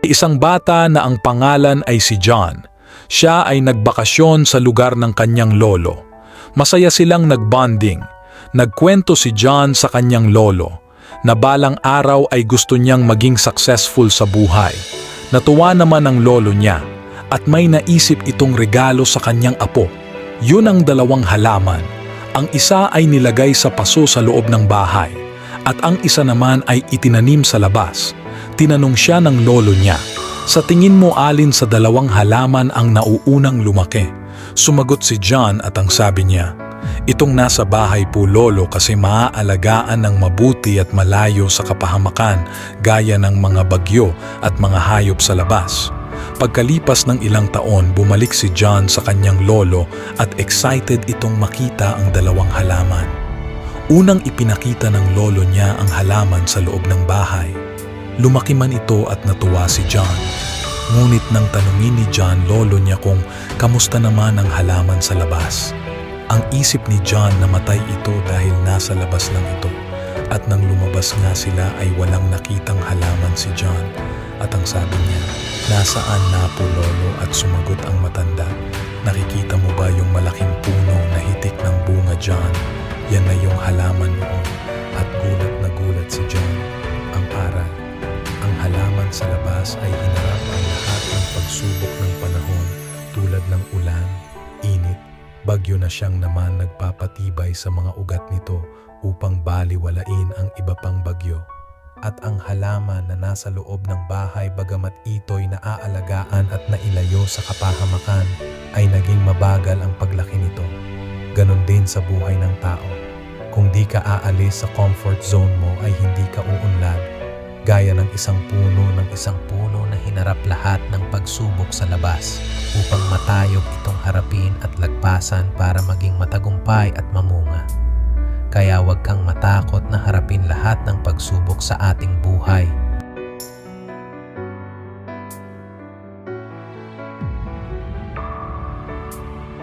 Isang bata na ang pangalan ay si John. Siya ay nagbakasyon sa lugar ng kanyang lolo. Masaya silang nagbonding. Nagkwento si John sa kanyang lolo na balang araw ay gusto niyang maging successful sa buhay. Natuwa naman ang lolo niya at may naisip itong regalo sa kanyang apo. Yun ang dalawang halaman. Ang isa ay nilagay sa paso sa loob ng bahay at ang isa naman ay itinanim sa labas. Tinanong siya ng lolo niya, Sa tingin mo alin sa dalawang halaman ang nauunang lumaki? Sumagot si John at ang sabi niya, Itong nasa bahay po lolo kasi maaalagaan ng mabuti at malayo sa kapahamakan gaya ng mga bagyo at mga hayop sa labas. Pagkalipas ng ilang taon, bumalik si John sa kanyang lolo at excited itong makita ang dalawang halaman. Unang ipinakita ng lolo niya ang halaman sa loob ng bahay. Lumaki man ito at natuwa si John. Ngunit nang tanungin ni John lolo niya kung kamusta naman ang halaman sa labas. Ang isip ni John na matay ito dahil nasa labas lang ito. At nang lumabas nga sila ay walang nakitang halaman si John. At ang sabi niya, nasaan na po lolo at sumagot ang matanda. Nakikita mo ba yung malaking puno na hitik ng bunga John? Yan na yung halaman halaman sa labas ay hinarap ang lahat ng pagsubok ng panahon tulad ng ulan, init, bagyo na siyang naman nagpapatibay sa mga ugat nito upang baliwalain ang iba pang bagyo. At ang halaman na nasa loob ng bahay bagamat ito'y naaalagaan at nailayo sa kapahamakan ay naging mabagal ang paglaki nito. Ganon din sa buhay ng tao. Kung di ka aalis sa comfort zone mo ay hindi ka uunlad. Gaya ng isang puno ng isang puno na hinarap lahat ng pagsubok sa labas upang matayog itong harapin at lagpasan para maging matagumpay at mamunga. Kaya huwag kang matakot na harapin lahat ng pagsubok sa ating buhay